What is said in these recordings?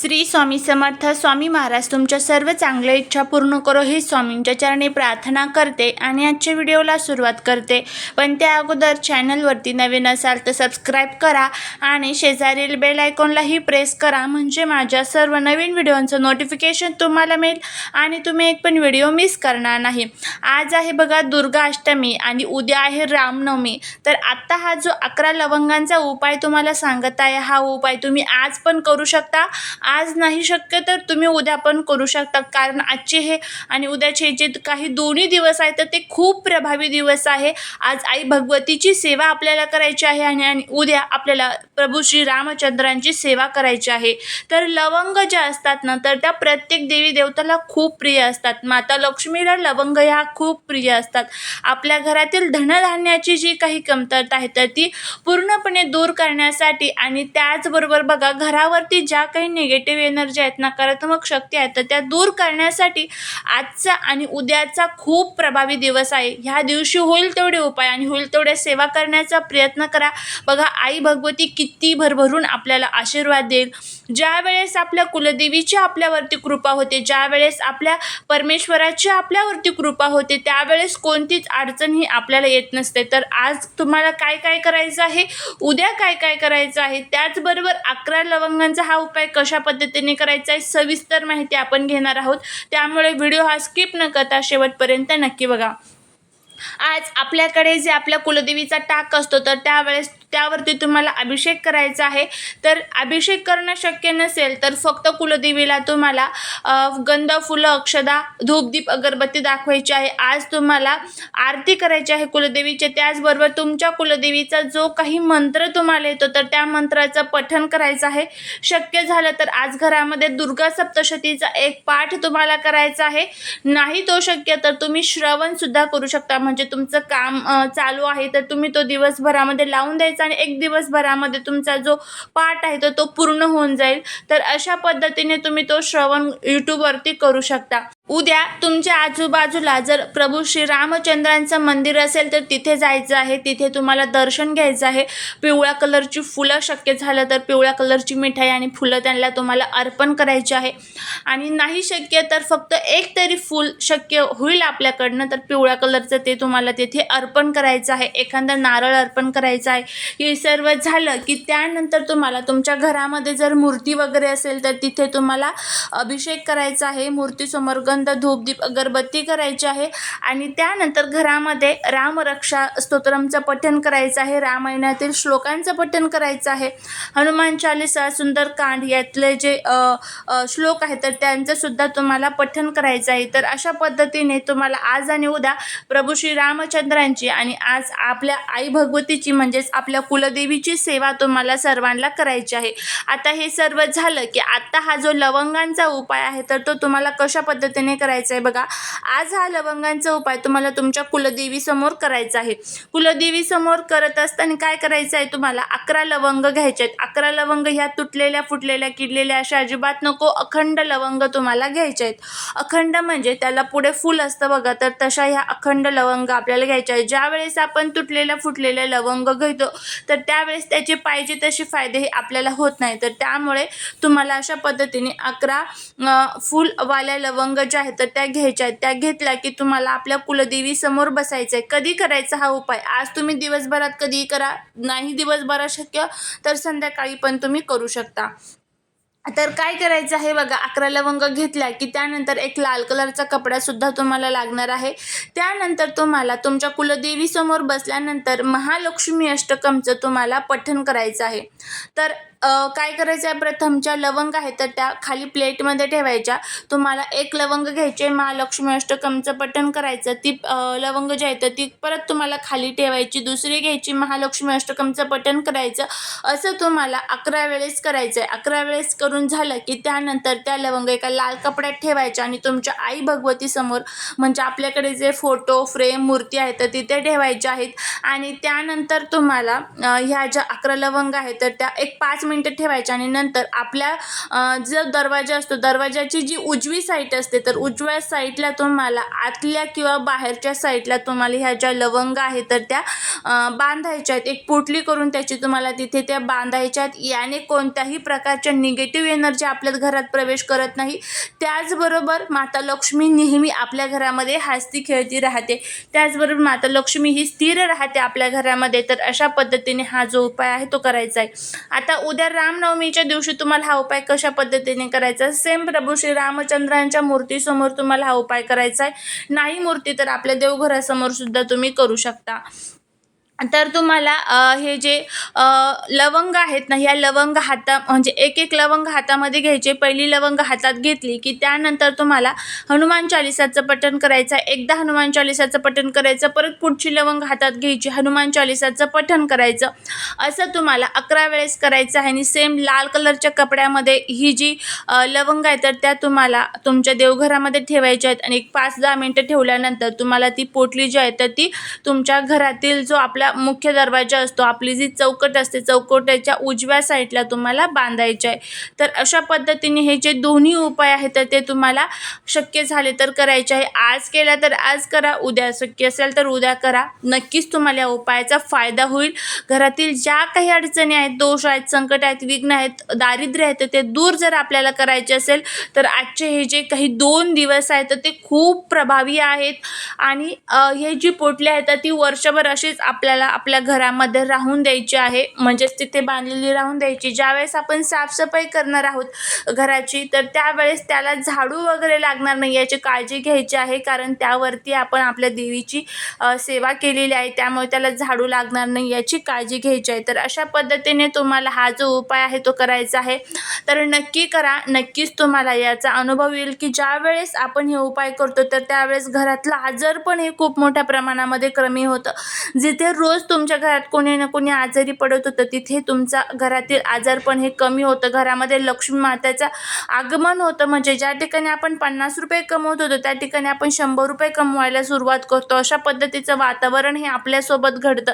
श्री स्वामी समर्थ स्वामी महाराज तुमच्या सर्व चांगल्या इच्छा पूर्ण करो ही स्वामींच्या चरणी प्रार्थना करते आणि आजच्या व्हिडिओला सुरुवात करते. पण त्या अगोदर चॅनलवरती नवीन असाल तर सबस्क्राईब करा आणि शेजारील बेल आयकॉनलाही प्रेस करा म्हणजे माझ्या सर्व नवीन व्हिडिओंचं नोटिफिकेशन तुम्हाला मिळेल आणि तुम्ही एक पण व्हिडिओ मिस करणार नाही. आज आहे बघा दुर्गा अष्टमी आणि उद्या आहे रामनवमी. तर आत्ता हा जो अकरा लवंगांचा उपाय तुम्हाला सांगत आहे हा उपाय तुम्ही आज पण करू शकता. आज नाही शक्य तर तुम्ही उद्या पण करू शकता. कारण आजचे हे आणि उद्याचे जे काही दोन्ही दिवस आहेत तर ते खूप प्रभावी दिवस आहे. आज आई भगवतीची सेवा आपल्याला करायची आहे आणि आणि उद्या आपल्याला प्रभू श्री रामचंद्रांची सेवा करायची आहे. तर लवंग ज्या असतात ना तर त्या प्रत्येक देवी देवताला खूप प्रिय असतात. माता लक्ष्मीला लवंग ह्या खूप प्रिय असतात. आपल्या घरातील धनधान्याची जी काही कमतरता आहे तर ती पूर्णपणे दूर करण्यासाठी आणि त्याचबरोबर बघा घरावरती ज्या काही निगेटिव्ह एनर्जी आहेत नकारात्मक शक्ती आहेत तर त्या दूर करण्यासाठी आजचा आणि उद्याचा खूप प्रभावी दिवस आहे. ह्या दिवशी होईल तेवढे उपाय आणि होईल तेवढे सेवा करण्याचा प्रयत्न करा. बघा आई भगवती किती भरभरून आपल्याला आशीर्वाद देईल. ज्या वेळेस आपल्या कुलदेवीची आपल्यावरती कृपा होते ज्या वेळेस आपल्या परमेश्वराची आपल्यावरती कृपा होते त्यावेळेस कोणतीच अडचण ही आपल्याला येत नसते. तर आज तुम्हाला काय काय करायचं आहे? उद्या काय काय करायचं आहे? त्याचबरोबर अकरा लवंगांचा हा उपाय कशा पद्धतीने करायचा आहे. सविस्तर माहिती आपण घेणार आहोत. त्यामुळे व्हिडिओ हा स्किप न करता शेवटपर्यंत नक्की बघा. आज आपल्याकडे जे आपल्या कुलदेवीचा टाक असतो तर त्यावेळेस त्यावरती तुम्हाला अभिषेक करायचा आहे. तर अभिषेक करणं शक्य नसेल तर फक्त कुलदेवीला तुम्हाला गंध फुलं अक्षदा धूपदीप अगरबत्ती दाखवायची आहे. आज तुम्हाला आरती करायची आहे कुलदेवीचे. त्याचबरोबर तुमच्या कुलदेवीचा जो काही मंत्र तुम्हाला येतो तर त्या मंत्राचं पठन करायचं आहे. शक्य झालं तर आज घरामध्ये दुर्गा सप्तशतीचा एक पाठ तुम्हाला करायचा आहे. नाही तो शक्य तर तुम्ही श्रवणसुद्धा करू शकता. म्हणजे तुमचं काम चालू आहे तर तुम्ही तो दिवसभरामध्ये लावून द्यायचा आणि एक दिवसभरामध्ये तुमचा जो पाठ आहे तर तो पूर्ण होऊन जाईल. तर अशा पद्धतीने तुम्ही तो श्रवण यूट्यूबवरती करू शकता. उद्या तुमच्या आजूबाजूला जर प्रभू श्री रामचंद्रांचं मंदिर असेल तर तिथे जायचं आहे. तिथे तुम्हाला दर्शन घ्यायचं आहे. पिवळ्या कलरची फुलं शक्य झालं तर पिवळ्या कलरची मिठाई आणि फुलं त्यांना तुम्हाला अर्पण करायची आहे. आणि नाही शक्य तर फक्त एक तरी फूल शक्य होईल आपल्याकडनं तर पिवळ्या कलरचं ते तुम्हाला तिथे अर्पण करायचं आहे. एखादं नारळ अर्पण करायचं आहे. हे सर्व झालं की त्यानंतर तुम्हाला तुमच्या घरामध्ये जर मूर्ती वगैरे असेल तर तिथे तुम्हाला अभिषेक करायचा आहे. मूर्तीसमोर गंध धूपदीप अगरबत्ती करायची आहे. आणि त्यानंतर घरामध्ये रामरक्षा स्तोत्रमचं पठण करायचं आहे. रामायणातील श्लोकांचं पठण करायचं आहे. हनुमान चालिसा सुंदरकांड यातले जे श्लोक आहेत तर त्यांचं सुद्धा तुम्हाला पठण करायचं आहे. तर अशा पद्धतीने तुम्हाला आज आणि उद्या प्रभू श्री रामचंद्रांची आणि आज आपल्या आई भगवतीची म्हणजेच आपल्या कुलदेवीची सेवा तुम्हाला सर्वांना करायची आहे. आता हे सर्व झालं की आत्ता हा जो लवंगांचा उपाय आहे तर तो तुम्हाला कशा पद्धतीने करायचं आहे. बघा आज हा लवंगांचा उपाय तुम्हाला तुमच्या कुलदेवीसमोर करायचा आहे. कुलदेवीसमोर करत असताना काय करायचं आहे तुम्हाला? अकरा लवंग घ्यायचे आहेत. अकरा लवंग ह्या तुटलेल्या फुटलेल्या किडलेल्या अशा अजिबात नको अखंड लवंग तुम्हाला घ्यायचे आहेत. अखंड म्हणजे त्याला पुढे फुल असतं बघा तर तशा ह्या अखंड लवंग आपल्याला घ्यायच्या आहेत. ज्यावेळेस आपण तुटलेल्या फुटलेल्या लवंग घेतो तर त्यावेळेस त्याचे पाहिजे तसे फायदे हे आपल्याला होत नाही. तर त्यामुळे तुम्हाला अशा पद्धतीने अकरा फुलवाल्या लवंग ज्या आहेत तर त्या घ्यायच्या आहेत. त्या घेतल्या की तुम्हाला आपल्या कुलदेवी समोर बसायचं आहे कधी करायचा हा उपाय? आज तुम्ही दिवसभरात कधीही करा. नाही दिवसभरात शक्य तर संध्याकाळी पण तुम्ही करू शकता. तर काय करायचं आहे बघा अकरा लवंग घेतल्या की त्यानंतर एक लाल कलरचा कपडासुद्धा तुम्हाला लागणार आहे. त्यानंतर तुम्हाला तुमच्या कुलदेवीसमोर बसल्यानंतर महालक्ष्मी अष्टकमचं तुम्हाला पठण करायचं आहे. तर काय करायचं आहे? प्रथमच्या लवंग आहेत तर त्या खाली प्लेटमध्ये ठेवायच्या. तुम्हाला एक लवंग घ्यायचे महालक्ष्मी अष्टकमचं पठण करायचं. ती लवंग जी आहे तर ती परत तुम्हाला खाली ठेवायची. दुसरी घ्यायची महालक्ष्मी अष्टकमचं पठण करायचं. असं तुम्हाला अकरा वेळेस करायचं आहे अकरा वेळेस करून झालं की त्यानंतर त्या लवंग एका लाल कपड्यात ठेवायच्या आणि तुमच्या आई भगवती समोर म्हणजे आपल्याकडे जे फोटो फ्रेम मूर्ती आहेत तर तिथे ठेवायच्या आहेत. आणि त्यानंतर तुम्हाला ह्या ज्या अकरा लवंग आहेत तर त्या एक पाच मिनटं ठेवायच्या आणि नंतर आपल्या जो दरवाजा असतो दरवाजाची जी उजवी साईट असते तर उजव्या साईडला तुम्हाला आतल्या किंवा बाहेरच्या साईडला तुम्हाला ह्या ज्या लवंग आहेत तर त्या बांधायच्या आहेत. एक पोटली करून त्याची तुम्हाला तिथे त्या बांधायच्या आहेत. याने कोणत्याही प्रकारच्या निगेटिव्ह एनर्जी आपल्या घरात प्रवेश करत नाही. त्याचबरोबर माता लक्ष्मी नेहमी आपल्या घरामध्ये हसती खेळती राहते. त्याचबरोबर माता लक्ष्मी ही स्थिर राहते आपल्या घरामध्ये. तर अशा पद्धतीने हा जो उपाय आहे तो करायचा आहे. आता उद्या रामनवमीच्या दिवशी तुम्हाला हा उपाय कशा पद्धतीने करायचा सेम प्रभू श्री रामचंद्रांच्या मूर्तीसमोर तुम्हाला हा उपाय करायचा आहे. नाही मूर्ती तर आपल्या देवघरासमोर सुद्धा तुम्ही करू शकता. तर तुम्हाला हे जे लवंग आहेत ना ह्या लवंग हाता म्हणजे एक एक लवंग हातामध्ये घ्यायचे. पहिली लवंग हातात घेतली की त्यानंतर तुम्हाला हनुमान चालिसाचं पठण करायचं एकदा हनुमान चालिसाचं पठण करायचं परत पुढची लवंग हातात घ्यायची हनुमान चालिसाचं पठण करायचं. असं तुम्हाला अकरा वेळेस करायचं आहे आणि सेम लाल कलरच्या कपड्यामध्ये ही जी लवंग आहे तर त्या तुम्हाला तुमच्या देवघरामध्ये ठेवायच्या आहेत. आणि एक पाच दहा मिनटं ठेवल्यानंतर तुम्हाला ती पोटली जी आहे तर ती तुमच्या घरातील जो आपला मुख्य दरवाजा असतो. आपली जी चौकट असते चौकटाच्या उजव्या साईडला तुम्हाला बांधायचं आहे तर अशा पद्धतीने हे जे दोन्ही उपाय आहेत तर ते तुम्हाला शक्य झाले तर करायचे आहे. आज केला तर आज करा उद्या शक्य असेल तर उद्या करा. नक्कीच तुम्हाला या उपायाचा फायदा होईल. घरातील ज्या काही अडचणी आहेत दोष आहेत संकट आहेत विघ्न आहेत दारिद्र्य आहेत ते दूर जर आपल्याला करायचे असेल तर आजचे हे जे काही दोन दिवस आहेत तर ते खूप प्रभावी आहेत. आणि हे जी पोटली आहेत तर ती वर्षभर अशीच आपल्याला आपल्या घरामध्ये राहून द्यायची आहे. म्हणजेच तिथे बांधलेली राहून द्यायची. ज्यावेळेस आपण साफसफाई करणार आहोत घराची तर त्यावेळेस त्याला झाडू वगैरे लागणार नाही याची काळजी घ्यायची आहे. कारण त्यावरती आपण आपल्या देवीची सेवा केलेली आहे. त्यामुळे त्याला झाडू लागणार नाही याची काळजी घ्यायची आहे. तर अशा पद्धतीने तुम्हाला हा जो उपाय आहे तो करायचा आहे. तर नक्की करा. नक्कीच तुम्हाला याचा अनुभव येईल की ज्यावेळेस आपण हे उपाय करतो तर त्यावेळेस घरातलं आजारपण हे खूप मोठ्या प्रमाणामध्ये कमी होतं. जिथे रोज तुमच्या घरात कोणी ना कोणी आजारी पडत होतं. तिथे तुमचा घरातील आजारपण हे कमी होतं. घरामध्ये लक्ष्मी मातेचं आगमन होतं म्हणजे ज्या ठिकाणी आपण पन्नास रुपये कमवत होतो त्या ठिकाणी आपण शंभर रुपये कमवायला सुरुवात करतो. अशा पद्धतीचं वातावरण हे आपल्यासोबत घडतं.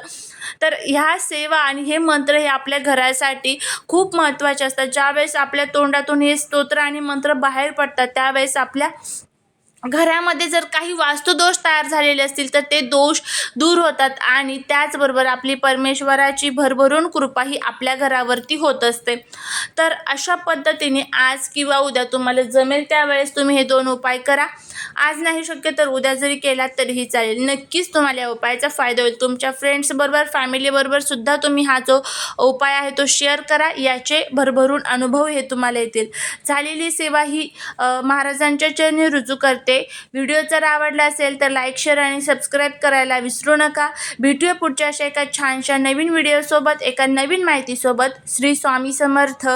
तर ह्या सेवा आणि हे मंत्र हे आपल्या घरासाठी खूप महत्त्वाचे असतात. ज्यावेळेस आपल्या तोंडातून हे स्तोत्र आणि मंत्र बाहेर पडतात त्यावेळेस आपल्या घरामध्ये जर काही वास्तुदोष तयार झालेले असतील तर ते दोष दूर होतात आणि त्याचबरोबर आपली परमेश्वराची भरभरून कृपा ही आपल्या घरावरती होत असते. तर अशा पद्धतीने आज किंवा उद्या तुम्हाला जमेल त्यावेळेस तुम्ही हे दोन उपाय करा. आज नाही शक्य तर उद्या जरी केलात तरीही चालेल. नक्कीच तुम्हाला या उपायाचा फायदा होईल. तुमच्या फ्रेंड्सबरोबर फॅमिलीबरोबर सुद्धा तुम्ही हा जो उपाय आहे तो शेअर करा. याचे भरभरून अनुभव हे तुम्हाला येतील. झालेली सेवा ही महाराजांच्या चरणी रुजू करते. व्हिडिओ जर आवडला असेल तर लाईक शेअर आणि सबस्क्राईब करायला विसरू नका. भेटूया पुढच्या अशा एका छानशा नवीन व्हिडिओसोबत एका नवीन माहितीसोबत. श्री स्वामी समर्थ.